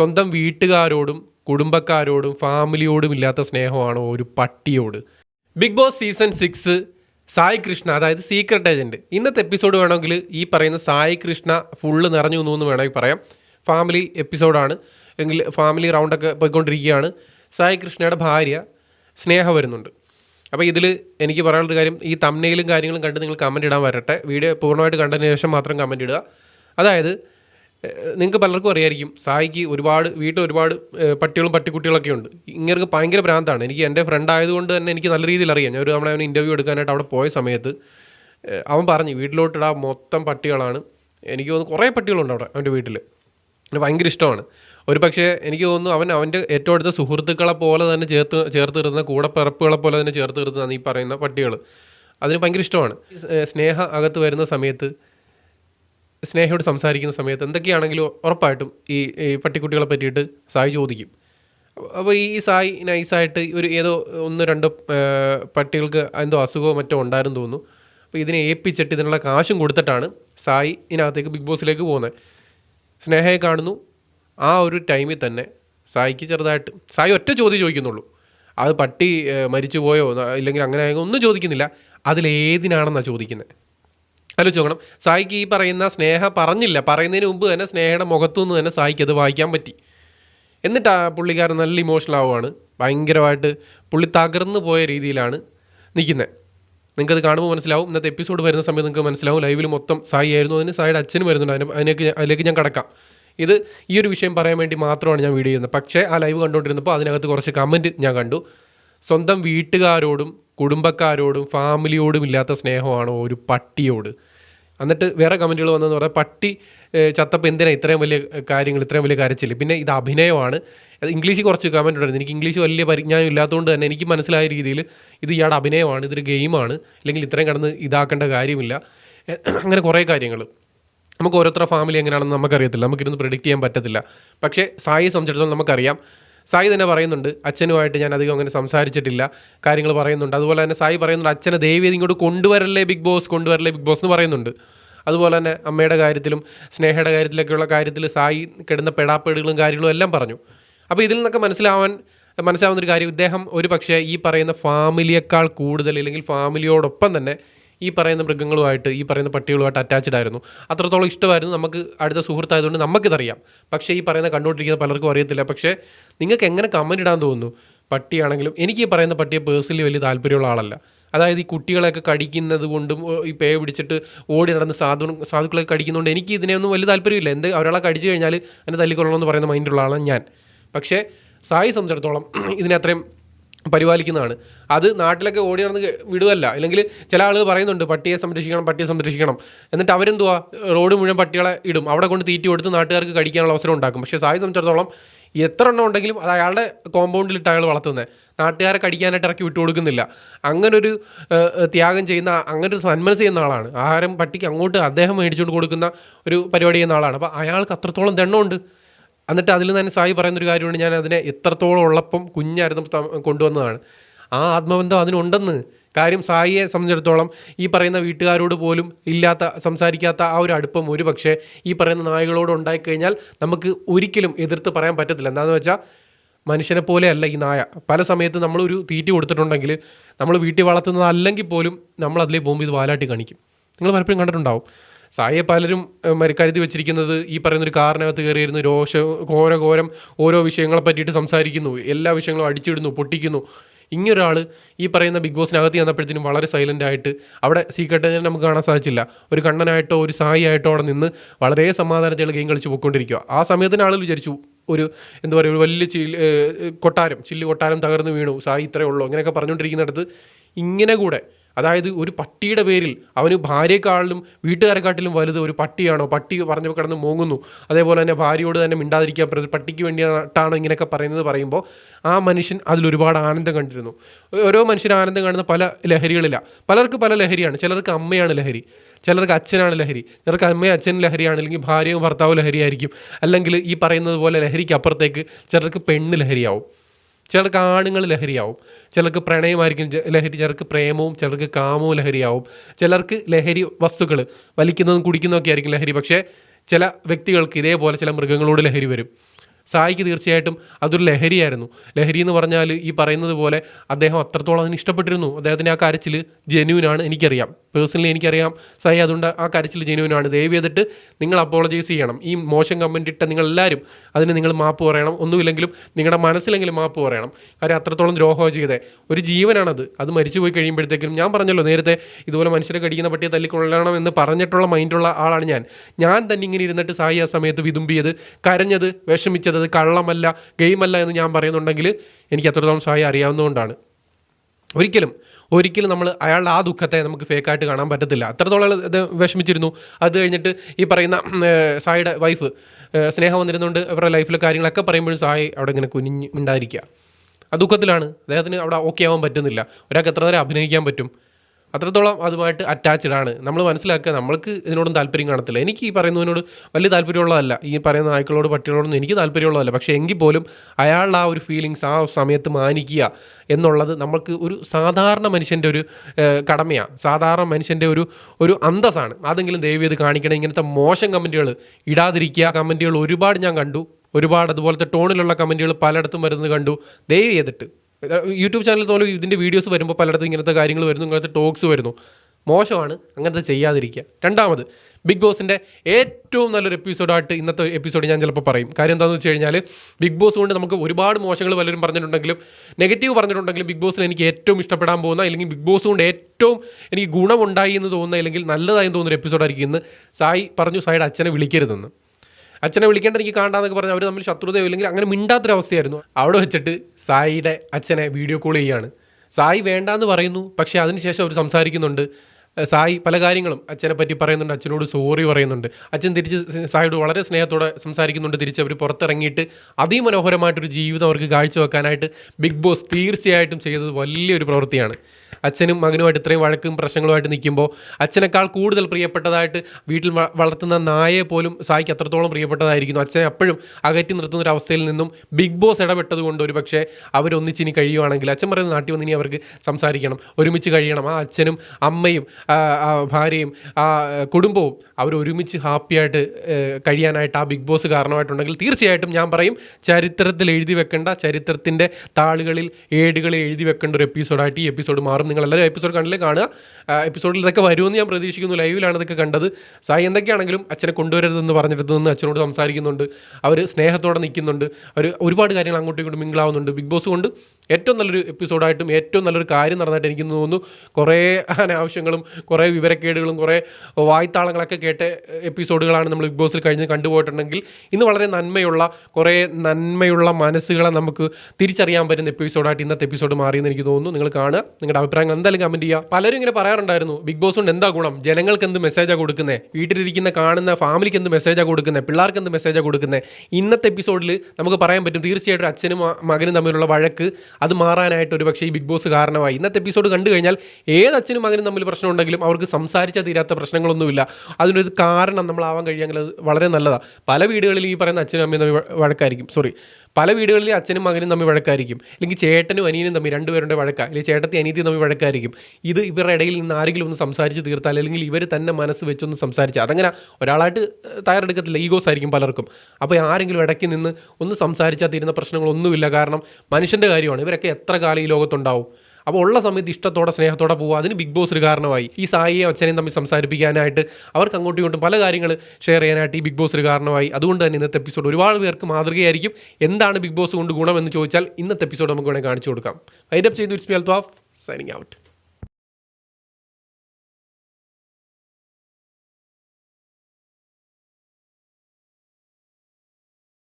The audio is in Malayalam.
സ്വന്തം വീട്ടുകാരോടും കുടുംബക്കാരോടും ഫാമിലിയോടും ഇല്ലാത്ത സ്നേഹമാണ് ഒരു പട്ടിയോട്. Big Boss season six Sai Krishna അതായത് സീക്രട്ട് ഏജന്റ് ഇന്നത്തെ എപ്പിസോഡ് വേണമെങ്കിൽ ഈ പറയുന്ന സായി കൃഷ്ണ ഫുള്ള് നിറഞ്ഞു നിന്നു എന്ന് വേണമെങ്കിൽ പറയാം. ഫാമിലി എപ്പിസോഡാണ് എങ്കിൽ ഫാമിലി റൗണ്ടൊക്കെ പോയിക്കൊണ്ടിരിക്കുകയാണ്. സായി കൃഷ്ണയുടെ ഭാര്യ സ്നേഹ വരുന്നുണ്ട്. അപ്പോൾ ഇതിൽ എനിക്ക് പറയാനുള്ള കാര്യം ഈ തമ്മനയിലും കാര്യങ്ങളും കണ്ട് നിങ്ങൾ കമന്റ് ഇടാൻ വരട്ടെ. വീഡിയോ പൂർണമായിട്ട് കണ്ടതിന് ശേഷം മാത്രം കമന്റ് ഇടുക. അതായത് നിങ്ങൾക്ക് പലർക്കും അറിയായിരിക്കും സായിക്ക് ഒരുപാട് വീട്ടിൽ ഒരുപാട് പട്ടികളും പട്ടിക്കുട്ടികളൊക്കെ ഉണ്ട്. ഇങ്ങനെ ഭയങ്കര ഭ്രാന്താണ്. എനിക്ക് എന്റെ ഫ്രണ്ട് ആയതുകൊണ്ട് തന്നെ എനിക്ക് നല്ല രീതിയിൽ അറിയാം. ഞാൻ ഒരു തവണ അവന് ഇന്റർവ്യൂ എടുക്കാനായിട്ട് അവിടെ പോയ സമയത്ത് അവൻ പറഞ്ഞു വീട്ടിലോട്ടിടാ മൊത്തം പട്ടികളാണ്. എനിക്ക് തോന്നുന്നു കുറേ പട്ടികളുണ്ട് അവിടെ അവന്റെ വീട്ടിൽ. എന്റെ ഭയങ്കര ഇഷ്ടമാണ്. ഒരു പക്ഷേ എനിക്ക് തോന്നുന്നു അവൻ അവന്റെ ഏറ്റവും അടുത്ത സുഹൃത്തുക്കളെ പോലെ തന്നെ ചേർത്ത് ചേർത്ത് നിർത്തുന്ന കൂടപ്പിറപ്പുകളെ പോലെ തന്നെ ചേർത്ത് നിർത്തുന്നതാണ് ഈ പറയുന്ന പട്ടികൾ അതിന് ഭയങ്കര ഇഷ്ടമാണ്. സ്നേഹ അകത്ത് വരുന്ന സമയത്ത് സ്നേഹയോട് സംസാരിക്കുന്ന സമയത്ത് എന്തൊക്കെയാണെങ്കിലും ഉറപ്പായിട്ടും ഈ പട്ടിക്കുട്ടികളെ പറ്റിയിട്ട് സായി ചോദിക്കും. അപ്പോൾ ഈ സായി നൈസായിട്ട് ഒരു ഏതോ ഒന്ന് രണ്ടോ പട്ടികൾക്ക് എന്തോ അസുഖമോ മറ്റോ ഉണ്ടായിരുന്നു തോന്നുന്നു. അപ്പോൾ ഇതിനെ ഏൽപ്പിച്ചിട്ട് ഇതിനുള്ള കാശും കൊടുത്തിട്ടാണ് സായി ഇതിനകത്തേക്ക് ബിഗ് ബോസിലേക്ക് പോകുന്നത്. സ്നേഹയെ കാണുന്നു. ആ ഒരു ടൈമിൽ തന്നെ സായിക്ക് ചെറുതായിട്ട് സായി ഒറ്റ ചോദ്യം ചോദിക്കുന്നുള്ളൂ. അത് പട്ടി മരിച്ചു പോയോ ഇല്ലെങ്കിൽ അങ്ങനെ ഒന്നും ചോദിക്കുന്നില്ല. അതിലേതിനാണെന്നാണ് ചോദിക്കുന്നത്? ആലോചിച്ച് നോക്കണം. സായിക്ക് ഈ പറയുന്ന സ്നേഹ പറഞ്ഞില്ല. പറയുന്നതിന് മുമ്പ് തന്നെ സ്നേഹയുടെ മുഖത്തു നിന്ന് തന്നെ സായിക്ക് അത് വായിക്കാൻ പറ്റി. എന്നിട്ട് ആ പുള്ളിക്കാരൻ നല്ല ഇമോഷണൽ ആവുകയാണ് ഭയങ്കരമായിട്ട് പുള്ളി തകർന്നു പോയ രീതിയിലാണ് നിൽക്കുന്നത് നിങ്ങൾക്കത് കാണുമ്പോൾ മനസ്സിലാവും. ഇന്നത്തെ എപ്പിസോഡ് വരുന്ന സമയത്ത് നിങ്ങൾക്ക് മനസ്സിലാവും. ലൈവിൽ മൊത്തം സായി ആയിരുന്നു. അതിന് സായിയുടെ അച്ഛനും വരുന്നുണ്ട്. അതിന് അതിലേക്ക് അതിലേക്ക് ഞാൻ കടക്കാം. ഇത് ഈ ഒരു വിഷയം പറയാൻ വേണ്ടി മാത്രമാണ് ഞാൻ വീഡിയോ ചെയ്യുന്നത്. പക്ഷേ ആ ലൈവ് കണ്ടുകൊണ്ടിരുന്നപ്പോൾ അതിനകത്ത് കുറച്ച് കമന്റ് ഞാൻ കണ്ടു. സ്വന്തം വീട്ടുകാരോടും കുടുംബക്കാരോടും ഫാമിലിയോടും ഇല്ലാത്ത സ്നേഹമാണോ ഒരു പട്ടിയോട്. എന്നിട്ട് വേറെ കമന്റുകൾ വന്നതെന്ന് പറഞ്ഞാൽ പട്ടി ചത്തപ്പോൾ എന്തിനാണ് ഇത്രയും വലിയ കാര്യങ്ങൾ ഇത്രയും വലിയ കരച്ചിൽ പിന്നെ ഇത് അഭിനയമാണ്. ഇംഗ്ലീഷിൽ കുറച്ച് കമന്റ് ഉണ്ടായിരുന്നു എനിക്ക് ഇംഗ്ലീഷ് വലിയ പരിജ്ഞാനം ഇല്ലാത്തതുകൊണ്ട് തന്നെ എനിക്ക് മനസ്സിലായ രീതിയിൽ ഇത് ഇയാളുടെ അഭിനയമാണ് ഇതൊരു ഗെയിമാണ്. അല്ലെങ്കിൽ ഇത്രയും കടന്ന് ഇതാക്കേണ്ട കാര്യമില്ല. അങ്ങനെ കുറേ കാര്യങ്ങൾ നമുക്ക് ഓരോരുത്തരുടെ ഫാമിലി എങ്ങനെയാണെന്ന് നമുക്കറിയത്തില്ല. നമുക്കിരുന്ന് പ്രിഡിക്റ്റ് ചെയ്യാൻ പറ്റത്തില്ല. പക്ഷേ സായിയെ സംബന്ധിച്ചിടത്തോളം നമുക്കറിയാം. സായി തന്നെ പറയുന്നുണ്ട് അച്ഛനുമായിട്ട് ഞാൻ അധികം അങ്ങനെ സംസാരിച്ചിട്ടില്ല കാര്യങ്ങൾ പറയുന്നുണ്ട്. അതുപോലെ തന്നെ സായി പറയുന്നുണ്ട് അച്ഛനെ ദൈവം ഇങ്ങോട്ട് കൊണ്ടുവരല്ലേ ബിഗ് ബോസ് കൊണ്ടുവരല്ലേ ബിഗ് ബോസ് എന്ന് പറയുന്നുണ്ട്. അതുപോലെ തന്നെ അമ്മയുടെ കാര്യത്തിലും സ്നേഹയുടെ കാര്യത്തിലൊക്കെയുള്ള കാര്യത്തിൽ സായി കിടന്ന പെടാപ്പേടുകളും കാര്യങ്ങളും എല്ലാം പറഞ്ഞു. അപ്പോൾ ഇതിൽ നിന്നൊക്കെ മനസ്സിലാവാൻ മനസ്സിലാവുന്ന ഒരു കാര്യം ഇദ്ദേഹം ഒരു പക്ഷേ ഈ പറയുന്ന ഫാമിലിയേക്കാൾ കൂടുതൽ അല്ലെങ്കിൽ ഫാമിലിയോടൊപ്പം തന്നെ ഈ പറയുന്ന മൃഗങ്ങളുമായിട്ട് ഈ പറയുന്ന പട്ടികളുമായിട്ട് അറ്റാച്ച്ഡ് ആയിരുന്നു. അത്രത്തോളം ഇഷ്ടമായിരുന്നു നമുക്ക് അടുത്ത സുഹൃത്തായതുകൊണ്ട് നമുക്കിതറിയാം. പക്ഷേ ഈ പറയുന്ന കണ്ടുകൊണ്ടിരിക്കുന്ന പലർക്കും അറിയത്തില്ല. പക്ഷേ നിങ്ങൾക്ക് എങ്ങനെ കമന്റ് ഇടാൻ തോന്നുന്നു? പട്ടിയാണെങ്കിലും എനിക്ക് ഈ പറയുന്ന പട്ടിയെ പേഴ്സണലി വലിയ താല്പര്യമുള്ള ആളല്ല. അതായത് ഈ കുട്ടികളെയൊക്കെ കടിക്കുന്നത് കൊണ്ടും ഈ പേ പിടിച്ചിട്ട് ഓടി നടന്ന് സാധു സാധുക്കളൊക്കെ കടിക്കുന്നതുകൊണ്ട് എനിക്ക് ഇതിനെയൊന്നും വലിയ താല്പര്യമില്ല. എന്ത് ഒരാളെ കടിച്ചു കഴിഞ്ഞാൽ എന്നെ തല്ലിക്കൊള്ളണമെന്ന് പറയുന്ന മൈൻഡുള്ള ആളാണ് ഞാൻ. പക്ഷേ സായി സംബന്ധിച്ചിടത്തോളം ഇതിനെ അത്രയും പരിപാലിക്കുന്നതാണ്. അത് നാട്ടിലൊക്കെ ഓടി നടന്ന് വിടുകയല്ല അല്ലെങ്കിൽ ചില ആളുകൾ പറയുന്നുണ്ട് പട്ടിയെ സംരക്ഷിക്കണം പട്ടിയെ സംരക്ഷിക്കണം. എന്നിട്ട് അവരെന്തുവാ? റോഡ് മുഴുവൻ പട്ടികളെ ഇടും. അവിടെ കൊണ്ട് തീറ്റി കൊടുത്ത് നാട്ടുകാർക്ക് കടിക്കാനുള്ള അവസരം ഉണ്ടാക്കും. പക്ഷേ സായി സംബന്ധിച്ചിടത്തോളം എത്ര എണ്ണം ഉണ്ടെങ്കിലും അത് അയാളുടെ കോമ്പൗണ്ടിലിട്ട് അയാൾ വളർത്തുന്നത് നാട്ടുകാരെ കടിക്കാനായിട്ട് ഇറക്കി വിട്ടു കൊടുക്കുന്നില്ല. അങ്ങനൊരു ത്യാഗം ചെയ്യുന്ന അങ്ങനൊരു സന്മനസ് ചെയ്യുന്ന ആളാണ്. ആഹാരം പട്ടിക്ക് അങ്ങോട്ട് അദ്ദേഹം മേടിച്ചുകൊണ്ട് കൊടുക്കുന്ന ഒരു പരിപാടി ചെയ്യുന്ന ആളാണ്. അപ്പോൾ അയാൾക്ക് അത്രത്തോളം ദണ്ണമുണ്ട് എന്നിട്ട് അതിൽ തന്നെ സായി പറയുന്നൊരു കാര്യമാണ് ഞാൻ അതിനെ എത്രത്തോളം ഉള്ളപ്പം കുഞ്ഞായിരുന്നു കൊണ്ടുവന്നതാണ്. ആ ആത്മബന്ധം അതിനുണ്ടെന്ന് കാര്യം സായിയെ സംബന്ധിച്ചിടത്തോളം ഈ പറയുന്ന വീട്ടുകാരോട് പോലും ഇല്ലാത്ത സംസാരിക്കാത്ത ആ ഒരു അടുപ്പം ഒരു പക്ഷേ ഈ പറയുന്ന നായകളോട് ഉണ്ടായിക്കഴിഞ്ഞാൽ നമുക്ക് ഒരിക്കലും എതിർത്ത് പറയാൻ പറ്റത്തില്ല. എന്താണെന്ന് വെച്ചാൽ മനുഷ്യനെ പോലെയല്ല ഈ നായ. പല സമയത്ത് നമ്മളൊരു തീറ്റി കൊടുത്തിട്ടുണ്ടെങ്കിൽ നമ്മൾ വീട്ടിൽ വളർത്തുന്നത് അല്ലെങ്കിൽ പോലും നമ്മൾ ബോംബ് ഇത് വാലാട്ടി കാണിക്കും. നിങ്ങൾ പലപ്പോഴും കണ്ടിട്ടുണ്ടാവും. സായെ പലരും മരക്കരുതി വെച്ചിരിക്കുന്നത് ഈ പറയുന്ന ഒരു കാറിനകത്ത് കയറിയിരുന്ന് രോഷ ഘോര ഘോരം ഓരോ വിഷയങ്ങളെ പറ്റിയിട്ട് സംസാരിക്കുന്നു. എല്ലാ വിഷയങ്ങളും അടിച്ചിടുന്നു പൊട്ടിക്കുന്നു. ഇങ്ങനൊരാൾ ഈ പറയുന്ന ബിഗ് ബോസിനകത്ത് ചെന്നപ്പോഴത്തേനും വളരെ സൈലന്റ് ആയിട്ട് അവിടെ സീക്രട്ട് തന്നെ നമുക്ക് കാണാൻ സാധിച്ചില്ല. ഒരു കണ്ണനായിട്ടോ ഒരു സായി ആയിട്ടോ അവിടെ നിന്ന് വളരെ സമാധാനത്തിൽ ഗെയിം കളിച്ച് പോയിക്കൊണ്ടിരിക്കുക. ആ സമയത്തിന് ആളുകൾ വിചാരിച്ചു ഒരു എന്താ പറയുക ഒരു വലിയ ചില്ല് കൊട്ടാരം ചില്ല് കൊട്ടാരം തകർന്ന് വീണു. സായി ഇത്രയേ ഉള്ളൂ. അങ്ങനെയൊക്കെ പറഞ്ഞുകൊണ്ടിരിക്കുന്നിടത്ത് ഇങ്ങനെ കൂടെ അതായത് ഒരു പട്ടിയുടെ പേരിൽ അവന് ഭാര്യയെക്കാളിലും വീട്ടുകാരെക്കാട്ടിലും വലുത് ഒരു പട്ടിയാണോ? പട്ടി പറഞ്ഞപ്പോൾ കിടന്ന് മൂങ്ങുന്നു. അതേപോലെ തന്നെ ഭാര്യയോട് തന്നെ മിണ്ടാതിരിക്കാൻ പറ്റുന്നത് പട്ടിക്ക് വേണ്ടിയിട്ടാണോ ഇങ്ങനെയൊക്കെ പറയുന്നത് പറയുമ്പോൾ ആ മനുഷ്യൻ അതിൽ ഒരുപാട് ആനന്ദം കണ്ടിരുന്നു. ഓരോ മനുഷ്യൻ ആനന്ദം കാണുന്ന പല ലഹരികളില്ല. പലർക്ക് പല ലഹരിയാണ്. ചിലർക്ക് അമ്മയാണ് ലഹരി ചിലർക്ക് അച്ഛനാണ് ലഹരി ചിലർക്ക് അമ്മയും അച്ഛനും ലഹരിയാണ് അല്ലെങ്കിൽ ഭാര്യയും ഭർത്താവും ലഹരിയായിരിക്കും. അല്ലെങ്കിൽ ഈ പറയുന്നത് പോലെ ലഹരിക്ക് അപ്പുറത്തേക്ക് ചിലർക്ക് പെണ്ണ് ലഹരിയാവും. ചിലർക്ക് ആണുങ്ങൾ ലഹരിയാവും. ചിലർക്ക് പ്രണയമായിരിക്കും ലഹരി ചിലർക്ക് പ്രേമവും ചിലർക്ക് കാമവും ലഹരിയാവും. ചിലർക്ക് ലഹരി വസ്തുക്കൾ വലിക്കുന്നതും കുടിക്കുന്നതൊക്കെ ആയിരിക്കും ലഹരി. പക്ഷേ ചില വ്യക്തികൾക്ക് ഇതേപോലെ ചില മൃഗങ്ങളോട് ലഹരി വരും. സായിക്ക് തീർച്ചയായിട്ടും അതൊരു ലഹരിയായിരുന്നു. ലഹരി എന്ന് പറഞ്ഞാൽ ഈ പറയുന്നത് പോലെ അദ്ദേഹം അത്രത്തോളം അതിന് ഇഷ്ടപ്പെട്ടിരുന്നു. അദ്ദേഹത്തിന്റെ ആ കരച്ചിൽ ജെന്യൂനാണ് എനിക്കറിയാം. പേഴ്സണലി എനിക്കറിയാം സായി അതുകൊണ്ട് ആ കരച്ചിൽ ജെന്യൂനാണ്. ദയവ് ചെയ്തിട്ട് നിങ്ങൾ അപ്പോളജൈസ് ചെയ്യണം. ഈ മോശം കമന്റ് ഇട്ട നിങ്ങളെല്ലാവരും അതിന് നിങ്ങൾ മാപ്പ് പറയണം. ഒന്നുമില്ലെങ്കിലും നിങ്ങളുടെ മനസ്സിലെങ്കിലും മാപ്പ് പറയണം. കാര്യം അത്രത്തോളം ദ്രോഹം ചെയ്തേ ഒരു ജീവനാണത്. അത് മരിച്ചു പോയി കഴിയുമ്പോഴത്തേക്കും ഞാൻ പറഞ്ഞല്ലോ നേരത്തെ ഇതുപോലെ മനുഷ്യരെ കടിക്കുന്ന പട്ടിയെ തല്ലിക്കൊള്ളണം എന്ന് പറഞ്ഞിട്ടുള്ള മൈൻഡുള്ള ആളാണ് ഞാൻ. ഞാൻ തന്നെ ഇങ്ങനെ ഇരുന്നിട്ട് സായി ആ സമയത്ത് വിതുമ്പിയത് കരഞ്ഞത് വിഷമിച്ചത് അത് കള്ളമല്ല ഗെയിമല്ല എന്ന് ഞാൻ പറയുന്നുണ്ടെങ്കിൽ എനിക്ക് അത്രത്തോളം സായി അറിയാവുന്നതുകൊണ്ടാണ്. ഒരിക്കലും ഒരിക്കലും നമ്മൾ അയാളുടെ ആ ദുഃഖത്തെ നമുക്ക് ഫേക്കായിട്ട് കാണാൻ പറ്റത്തില്ല. അത്രത്തോളം ഇത് വിഷമിച്ചിരുന്നു. അത് കഴിഞ്ഞിട്ട് ഈ പറയുന്ന സായിയുടെ വൈഫ് സ്നേഹം വന്നിരുന്നുകൊണ്ട് അവരുടെ ലൈഫിലെ കാര്യങ്ങളൊക്കെ പറയുമ്പോഴും സായി അവിടെ ഇങ്ങനെ കുനിഞ്ഞ് ഉണ്ടായിരിക്കുക ആ ദുഃഖത്തിലാണ്. അദ്ദേഹത്തിന് അവിടെ ഓക്കെ ആവാൻ പറ്റുന്നില്ല. ഒരാൾക്ക് എത്ര നേരം അഭിനയിക്കാൻ പറ്റും? അത്രത്തോളം അതുമായിട്ട് അറ്റാച്ച്ഡ് ആണ്. നമ്മൾ മനസ്സിലാക്കുക നമ്മൾക്ക് ഇതിനോടും താല്പര്യം കാണത്തില്ല. എനിക്ക് ഈ പറയുന്നതിനോട് വലിയ താല്പര്യമുള്ളതല്ല. ഈ പറയുന്ന നായ്ക്കളോട് പട്ടികളോടൊന്നും എനിക്ക് താല്പര്യമുള്ളതല്ല. പക്ഷേ എങ്കിൽ പോലും അയാളുടെ ആ ഒരു ഫീലിങ്സ് ആ സമയത്ത് മാനിക്കുക എന്നുള്ളത് നമ്മൾക്ക് ഒരു സാധാരണ മനുഷ്യന്റെ ഒരു കടമയാണ് സാധാരണ മനുഷ്യന്റെ ഒരു ഒരു അന്തസ്സാണ്. അതെങ്കിലും ദയവ് ചെയ്ത് കാണിക്കണം. ഇങ്ങനത്തെ മോശം കമന്റുകൾ ഇടാതിരിക്കുക. കമന്റുകൾ ഒരുപാട് ഞാൻ കണ്ടു. ഒരുപാട് അതുപോലത്തെ ടോണിലുള്ള കമന്റുകൾ പലയിടത്തും വരുന്നത് കണ്ടു. ദയവ് ചെയ്തിട്ട് യൂട്യൂബ് ചാനലിൽ പോലും ഇതിന്റെ വീഡിയോസ് വരുമ്പോൾ പലയിടത്തും ഇങ്ങനത്തെ കാര്യങ്ങൾ വരുന്നു ഇങ്ങനത്തെ ടോക്സ് വരുന്നു. മോശമാണ്. അങ്ങനത്തെ ചെയ്യാതിരിക്കുക. രണ്ടാമത് ബിഗ് ബോസിന്റെ ഏറ്റവും നല്ലൊരു എപ്പിസോഡായിട്ട് ഇന്നത്തെ എപ്പിസോഡ് ഞാൻ ചിലപ്പോൾ പറയും. കാര്യം എന്താണെന്ന് വെച്ച് കഴിഞ്ഞാൽ ബിഗ് ബോസ് കൊണ്ട് നമുക്ക് ഒരുപാട് മോശങ്ങൾ പലരും പറഞ്ഞിട്ടുണ്ടെങ്കിലും നെഗറ്റീവ് പറഞ്ഞിട്ടുണ്ടെങ്കിലും ബിഗ് ബോസിൽ എനിക്ക് ഏറ്റവും ഇഷ്ടപ്പെടാൻ പോകുന്ന അല്ലെങ്കിൽ ബിഗ് ബോസ് കൊണ്ട് ഏറ്റവും എനിക്ക് ഗുണമുണ്ടായി എന്ന് തോന്നുന്ന അല്ലെങ്കിൽ നല്ലതായി തോന്നുന്ന ഒരു എപ്പിസോഡായിരിക്കും ഇന്ന്. സായി പറഞ്ഞു സായിയുടെ അച്ഛനെ വിളിക്കരുതെന്ന്. അച്ഛനെ വിളിക്കേണ്ട എനിക്ക് കാണാന്നൊക്കെ പറഞ്ഞ് അവർ തമ്മിൽ ശത്രുതയോ ഇല്ലെങ്കിൽ അങ്ങനെ മിണ്ടാത്തൊരവസ്ഥയായിരുന്നു. അവിടെ വെച്ചിട്ട് സായിയുടെ അച്ഛനെ വീഡിയോ കോൾ ചെയ്യാണ്. സായി വേണ്ടാന്ന് പറയുന്നു പക്ഷേ അതിനുശേഷം അവർ സംസാരിക്കുന്നുണ്ട്. സായി പല കാര്യങ്ങളും അച്ഛനെ പറ്റി പറയുന്നുണ്ട് അച്ഛനോട് സോറി പറയുന്നുണ്ട്. അച്ഛൻ തിരിച്ച് സായിയോട് വളരെ സ്നേഹത്തോടെ സംസാരിക്കുന്നുണ്ട്. തിരിച്ച് അവർ പുറത്തിറങ്ങിയിട്ട് അതിമനോഹരമായിട്ടൊരു ജീവിതം അവർക്ക് കാഴ്ചവെക്കാനായിട്ട് ബിഗ് ബോസ് തീർച്ചയായിട്ടും ചെയ്തത് വലിയൊരു പ്രവൃത്തിയാണ്. അച്ഛനും മകനുമായിട്ട് ഇത്രയും വഴക്കും പ്രശ്നങ്ങളുമായിട്ട് നിൽക്കുമ്പോൾ അച്ഛനേക്കാൾ കൂടുതൽ പ്രിയപ്പെട്ടതായിട്ട് വീട്ടിൽ വളർത്തുന്ന നായയെ പോലും സായിക്ക് അത്രത്തോളം പ്രിയപ്പെട്ടതായിരിക്കുന്നു. അച്ഛനെ അപ്പോഴും അകറ്റി നിർത്തുന്ന ഒരു അവസ്ഥയിൽ നിന്നും ബിഗ് ബോസ് ഇടപെട്ടത് കൊണ്ട് ഒരു പക്ഷേ അവരൊന്നിച്ചിനി കഴിയുവാണെങ്കിൽ അച്ഛൻ പറയുന്ന നാട്ടിൽ വന്നിനി അവർക്ക് സംസാരിക്കണം ഒരുമിച്ച് കഴിയണം. ആ അച്ഛനും അമ്മയും ഭാര്യയും ആ കുടുംബവും അവർ ഒരുമിച്ച് ഹാപ്പിയായിട്ട് കഴിയാനായിട്ട് ആ ബിഗ് ബോസ് കാരണമായിട്ടുണ്ടെങ്കിൽ തീർച്ചയായിട്ടും ഞാൻ പറയും ചരിത്രത്തിൽ എഴുതി വെക്കേണ്ട ചരിത്രത്തിന്റെ താളുകളിൽ ഏടുകളിൽ എഴുതി വെക്കേണ്ട ഒരു എപ്പിസോഡായിട്ട് ഈ എപ്പിസോഡ് മാറും. നിങ്ങൾ എല്ലാവരും എപ്പിസോഡ് കണ്ടില്ലേ? കാണുക. എപ്പിസോഡിൽ ഇതൊക്കെ വരുമെന്ന് ഞാൻ പ്രതീക്ഷിക്കുന്നു. ലൈവിലാണ് ഇതൊക്കെ കണ്ടത്. സായി എന്തൊക്കെയാണെങ്കിലും അച്ഛനെ കൊണ്ടുവരരുതെന്ന് പറഞ്ഞിട്ട് നിന്ന് അച്ഛനോട് സംസാരിക്കുന്നുണ്ട്. അവർ സ്നേഹത്തോടെ നിൽക്കുന്നുണ്ട്. അവർ ഒരുപാട് കാര്യങ്ങൾ അങ്ങോട്ടും ഇങ്ങോട്ടും മിങ്കിളാവുന്നുണ്ട്. ബിഗ് ബോസ് കൊണ്ട് ഏറ്റവും നല്ലൊരു എപ്പിസോഡായിട്ടും ഏറ്റവും നല്ലൊരു കാര്യം നടന്നിട്ട് എനിക്ക് തോന്നുന്നു. കുറേ അനാവശ്യങ്ങളും കുറേ വിവരക്കേടുകളും കുറേ വായ്ത്താളങ്ങളൊക്കെ കേട്ട എപ്പിസോഡുകളാണ് നമ്മൾ ബിഗ് ബോസിൽ കഴിഞ്ഞ് കണ്ടുപോയിട്ടുണ്ടെങ്കിൽ ഇന്ന് വളരെ നന്മയുള്ള കുറേ നന്മയുള്ള മനസ്സുകളെ നമുക്ക് തിരിച്ചറിയാൻ പറ്റുന്ന എപ്പിസോഡായിട്ട് ഇന്നത്തെ എപ്പിസോഡ് മാറിയെന്ന് എനിക്ക് തോന്നുന്നു. നിങ്ങൾ കാണുക നിങ്ങളുടെ അഭിപ്രായങ്ങൾ എന്തായാലും കമന്റ് ചെയ്യുക. പലരും ഇങ്ങനെ പറയാറുണ്ടായിരുന്നു ബിഗ് ബോസ് കൊണ്ട് എന്താ ഗുണം? ജനങ്ങൾക്ക് എന്ത് മെസ്സേജാണ് കൊടുക്കുന്നത് വീട്ടിലിരിക്കുന്ന കാണുന്ന ഫാമിലിക്ക് എന്ത് മെസ്സേജാണ് കൊടുക്കുന്നത് പിള്ളേർക്ക് എന്ത് മെസ്സേജാണ് കൊടുക്കുന്നത് ഇന്നത്തെ എപ്പിസോഡിൽ നമുക്ക് പറയാൻ പറ്റും തീർച്ചയായിട്ടും അച്ഛനും മകനും തമ്മിലുള്ള വഴക്ക് അത് മാറാനായിട്ട് ഒരു പക്ഷേ ഈ ബിഗ് ബോസ് കാരണമായി. ഇന്നത്തെ എപ്പിസോഡ് കണ്ടു കഴിഞ്ഞാൽ ഏത് അച്ഛനും മകനും തമ്മിൽ പ്രശ്നമുണ്ടെങ്കിലും അവർക്ക് സംസാരിച്ചാൽ തീരാത്ത പ്രശ്നങ്ങളൊന്നുമില്ല. അതിനൊരു കാരണം നമ്മളാവാൻ കഴിയുമെങ്കിൽ അത് വളരെ നല്ലതാണ് പല വീടുകളിൽ ഈ പറയുന്ന അച്ഛനും അമ്മയും തമ്മിൽ വഴക്കായിരിക്കും. സോറി പല വീടുകളിൽ അച്ഛനും മകനും തമ്മിൽ വഴക്കായിരിക്കും. അല്ലെങ്കിൽ ചേട്ടനും അനിയനും തമ്മിൽ രണ്ടുപേരുടെ വഴക്ക. അല്ലെങ്കിൽ ചേട്ടത്തി അനിയത്തി തമ്മിൽ വഴക്കായിരിക്കും. ഇത് ഇവരുടെ ഇടയിൽ നിന്ന് ആരെങ്കിലും ഒന്ന് സംസാരിച്ച് തീർത്താൽ അല്ലെങ്കിൽ ഇവർ തന്നെ മനസ്സ് വെച്ചൊന്ന് സംസാരിച്ച് അതങ്ങനെ ഒരാളായിട്ട് തയ്യാറെടുക്കത്തില്ല. ഈഗോസ് ആയിരിക്കും പലർക്കും. അപ്പോൾ ആരെങ്കിലും ഇടയ്ക്ക് നിന്ന് ഒന്ന് സംസാരിച്ചാൽ തീരുന്ന പ്രശ്നങ്ങളൊന്നുമില്ല. കാരണം മനുഷ്യന്റെ കാര്യമാണ്. ഇവരൊക്കെ എത്ര കാലം ഈ ലോകത്തുണ്ടാവും? അപ്പോൾ ഉള്ള സമയത്ത് ഇഷ്ടത്തോടെ സ്നേഹത്തോടെ പോകുക അതിന് ബിഗ് ബോസ് ഒരു കാരണമായി. ഈ സായിയും അച്ഛനെയും തമ്മിൽ സംസാരിപ്പിക്കാനായിട്ട് അവർക്ക് അങ്ങോട്ടും ഇങ്ങോട്ടും പല കാര്യങ്ങൾ ഷെയർ ചെയ്യാനായിട്ട് ഈ ബിഗ് ബോസ് ഒരു കാരണമായി. അതുകൊണ്ട് തന്നെ ഇന്നത്തെ എപ്പിസോഡ് ഒരുപാട് പേർക്ക് മാതൃകയായിരിക്കും. എന്താണ് ബിഗ് ബോസ് കൊണ്ട് ഗുണം എന്ന് ചോദിച്ചാൽ ഇന്നത്തെ എപ്പിസോഡ് നമുക്ക് വേണമെങ്കിൽ കാണിച്ചു കൊടുക്കാം. വൈൻഡപ്പ് ചെയ്തു it's me Althaf signing out